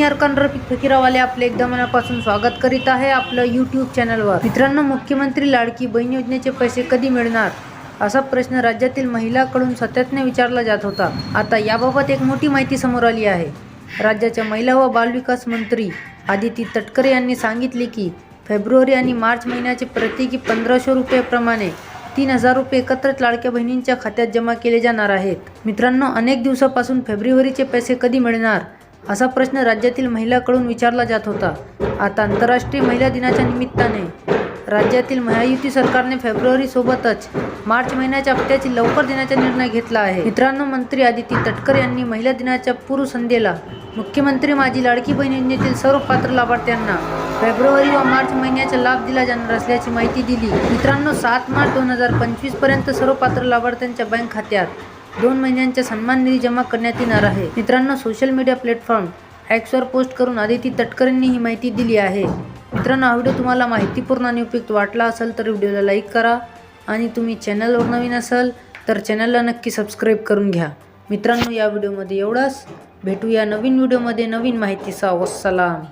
मी अर्कान फकीरावाले आपले एकदा मनापासून स्वागत करीत आहे आपलं यूट्यूब चॅनलवर मित्रांनो मुख्यमंत्री लाडकी बहीण योजनेचे पैसे कधी मिळणार? असा प्रश्न राज्यातील महिलाकडून सातत्याने विचारला जात होता. आता याबाबत एक मोठी माहिती समोर आली आहे. राज्याच्या महिला व बालविकास मंत्री आदिती तटकरे यांनी सांगितले की फेब्रुवारी आणि मार्च महिन्याचे प्रत्येकी पंधराशे रुपयाप्रमाणे तीन हजार रुपये एकत्रित लाडक्या बहिणींच्या खात्यात जमा केले जाणार आहेत. मित्रांनो अनेक दिवसापासून फेब्रुवारीचे पैसे कधी मिळणार? असा प्रश्न राज्यातील महिलाकडून विचारला जात होता. आता आंतरराष्ट्रीय महिला दिनाच्या निमित्ताने राज्यातील महायुती सरकारने फेब्रुवारी सोबतच मार्च महिन्याच्या हप्त्याची लवकर देण्याचा निर्णय घेतला आहे. मित्रांनो मंत्री आदिती तटकर यांनी महिला दिनाच्या पूर्वसंध्येला मुख्यमंत्री माझी लाडकी बहीण योजनेतील सर्व पात्र लाभार्थ्यांना फेब्रुवारी व मार्च महिन्याचा लाभ दिला जाणार असल्याची माहिती दिली. मित्रांनो सात मार्च दोन हजार पंचवीसपर्यंत सर्व पात्र लाभार्थ्यांच्या बँक खात्यात दोन महिन्यांचा सन्मान निधी जमा करण्यात येणार आहे. मित्रांनो सोशल मीडिया प्लॅटफॉर्म ॲक्सवर पोस्ट करून आदिती तटकरेंनी ही माहिती दिली आहे. मित्रांनो हा व्हिडिओ तुम्हाला माहितीपूर्ण आणि उपयुक्त वाटला असेल तर व्हिडिओला लाईक करा आणि तुम्ही चॅनलवर नवीन असाल तर चॅनलला नक्की सबस्क्राईब करून घ्या. मित्रांनो या व्हिडिओमध्ये एवढंच. भेटूया नवीन व्हिडिओमध्ये नवीन माहितीचा. वसलाम